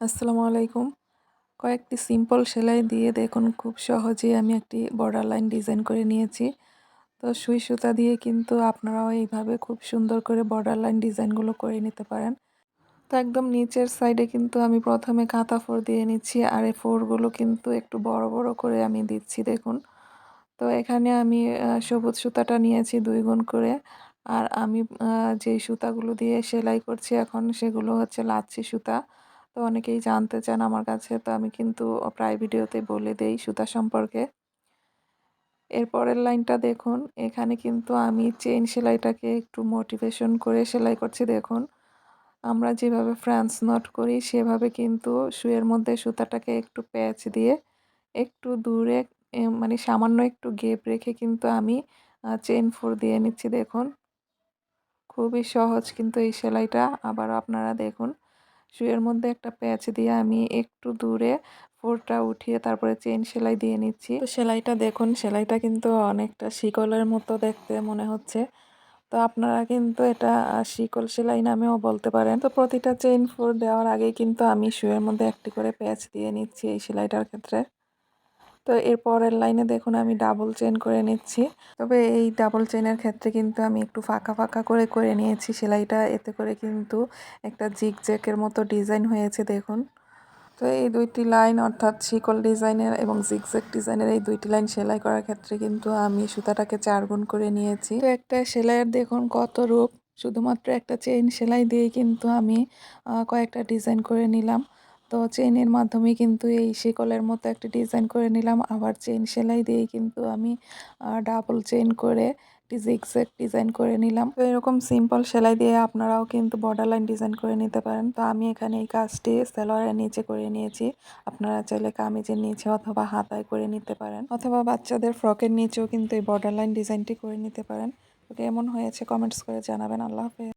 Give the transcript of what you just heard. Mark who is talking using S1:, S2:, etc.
S1: আসসালামু আলাইকুম। কয়েকটি সিম্পল সেলাই দিয়ে দেখুন, খুব সহজেই আমি একটি বর্ডার লাইন ডিজাইন করে নিয়েছি। তো সুই সুতা দিয়ে কিন্তু আপনারাও এইভাবে খুব সুন্দর করে বর্ডার লাইন ডিজাইনগুলো করে নিতে পারেন। তো একদম নিচের সাইডে কিন্তু আমি প্রথমে কাঁথা ফোর দিয়ে নিচ্ছি, আর এই ফোরগুলো কিন্তু একটু বড় বড় করে আমি দিচ্ছি, দেখুন। তো এখানে আমি সবুজ সুতাটা নিয়েছি দুই গুণ করে, আর আমি যেই সুতাগুলো দিয়ে সেলাই করছি এখন সেগুলো হচ্ছে লাচ্ছি সুতা। তো অনেকেই জানতে চান আমার কাছে, তো আমি কিন্তু প্রায় ভিডিওতে বলে দেই সুতা সম্পর্কে। এরপরের লাইনটা দেখুন, এখানে কিন্তু আমি চেইন সেলাইটাকে একটু মোটিভেশন করে সেলাই করছি, দেখুন। আমরা যেভাবে ফ্রান্স নট করি, সেভাবে কিন্তু শুয়ের মধ্যে সুতাটাকে একটু প্যাচ দিয়ে একটু দূরে মানে সামান্য একটু গেপ রেখে কিন্তু আমি চেন ফোর দিয়ে নিচ্ছি, দেখুন। খুবই সহজ কিন্তু এই সেলাইটা আবার আপনারা দেখুন। শুয়ের মধ্যে একটা প্যাচ দিয়ে আমি একটু দূরে ফোরটা উঠিয়ে তারপরে চেন সেলাই দিয়ে নিচ্ছি। তো সেলাইটা দেখুন, সেলাইটা কিন্তু অনেকটা শিকলের মতো দেখতে মনে হচ্ছে। তো আপনারা কিন্তু এটা শিকল সেলাই নামেও বলতে পারেন। তো প্রতিটা চেইন ফোর দেওয়ার আগেই কিন্তু আমি শুয়ের মধ্যে একটি করে প্যাচ দিয়ে নিচ্ছি এই সেলাইটার ক্ষেত্রে। তো এর পরের লাইনে দেখুন আমি ডাবল চেন করে নিচ্ছি। তবে এই ডাবল চেনের ক্ষেত্রে কিন্তু আমি একটু ফাঁকা ফাঁকা করে করে নিয়েছি। সেলাইটা এতে করে কিন্তু একটা জিগ জ্যাকের মতো ডিজাইন হয়েছে, দেখুন। তো এই দুইটি লাইন অর্থাৎ শিকল ডিজাইনের এবং জিগজ্যাক ডিজাইনের এই দুইটি লাইন সেলাই করার ক্ষেত্রে কিন্তু আমি সুতাটাকে চার গুণ করে নিয়েছি। তো একটা সেলাইয়ের দেখুন কত রূপ। শুধুমাত্র একটা চেইন সেলাই দিয়ে কিন্তু আমি কয়েকটা ডিজাইন করে নিলাম। তো চেইনের মাধ্যমে কিন্তু এই শিকলের মতো একটা ডিজাইন করে নিলাম। আবার চেইন সেলাই দিয়েই কিন্তু আমি ডাবল চেইন করে জিগজ্যাগ ডিজাইন করে নিলাম। তো এরকম সিম্পল সেলাই দিয়ে আপনারাও কিন্তু বর্ডার লাইন ডিজাইন করে নিতে পারেন। তো আমি এখানে এই কাজটি সেলোয়ারের নিচে করে নিয়েছি। আপনারা চাইলে কামিজের নিচে অথবা হাতায় করে নিতে পারেন। অথবা বাচ্চাদের ফ্রকের নিচেও কিন্তু এই বর্ডার লাইন ডিজাইনটি করে নিতে পারেন। তো কেমন হয়েছে কমেন্টস করে জানাবেন। আল্লাহ হাফেজ।